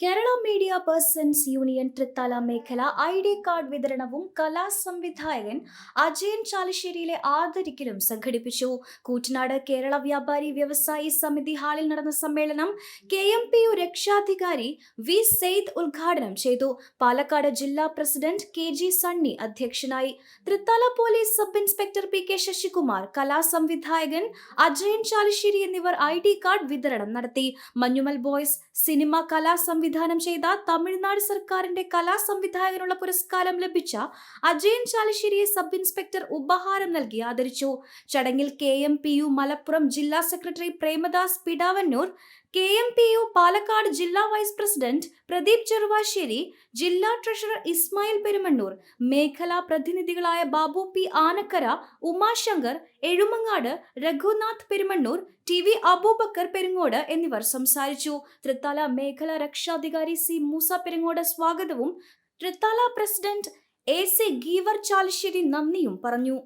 Kerala media persons union Thrithala മേഖല I D card വിതരണവും കലാസംവിധായകൻ അജയൻ ചാലശ്ശേരിയിലെ ആദരിക്കലും സംഘടിപ്പിച്ചു. കൂറ്റനാട് കേരള വ്യാപാരി വ്യവസായി സമിതി ഹാളിൽ നടന്ന സമ്മേളനം കെ എം പി യു രക്ഷാധികാരി വി സെയ്ദ് ഉദ്ഘാടനം ചെയ്തു. പാലക്കാട് ജില്ലാ പ്രസിഡന്റ് കെ ജി സണ്ണി അധ്യക്ഷനായി. Thrithala police sub inspector P K Sasikumar കലാസംവിധായകൻ Ajayan Chalissery എന്നിവർ ഐ ഡി കാർഡ് വിതരണം നടത്തി. മഞ്ഞുമൽ ബോയ്സ് സിനിമ കലാ സംവിധാനം ചെയ്ത തമിഴ്നാട് സർക്കാരിന്റെ കലാ സംവിധായകനുള്ള പുരസ്കാരം ലഭിച്ച അജയൻ ചാലശ്ശേരിയെ സബ് ഇൻസ്പെക്ടർ ഉപഹാരം നൽകി ആദരിച്ചു. ചടങ്ങിൽ K M P U Malappuram ജില്ലാ secretary Premadas Pidavannur K M P U Palakkad ജില്ലാ വൈസ് പ്രസിഡന്റ് പ്രദീപ് ചെറുവാശ്ശേരി ജില്ലാ ട്രഷറർ ഇസ്മായിൽ പെരുമണ്ണൂർ മേഖലാ പ്രതിനിധികളായ Babu P Anakkara Umashankar Ezhumangad Raghunath Perumannur T V Abubacker Perungode എന്നിവർ സംസാരിച്ചു. തൃത്താല മേഖല രക്ഷാധികാരി സി മൂസ പെരുങ്ങോട് സ്വാഗതവും. Thrithala president A C Geevar Chalissery നന്ദിയും പറഞ്ഞു.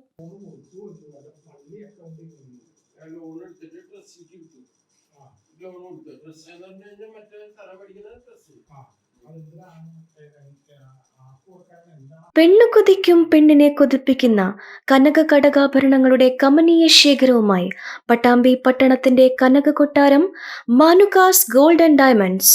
പെണ്ണു കൊതിക്കും പെണ്ണിനെ കൊതിപ്പിക്കുന്ന കനക കടകാഭരണങ്ങളുടെ കമനീയ ശേഖരവുമായി പട്ടാമ്പി പട്ടണത്തിന്റെ കനക കൊട്ടാരം Manukas gold and diamonds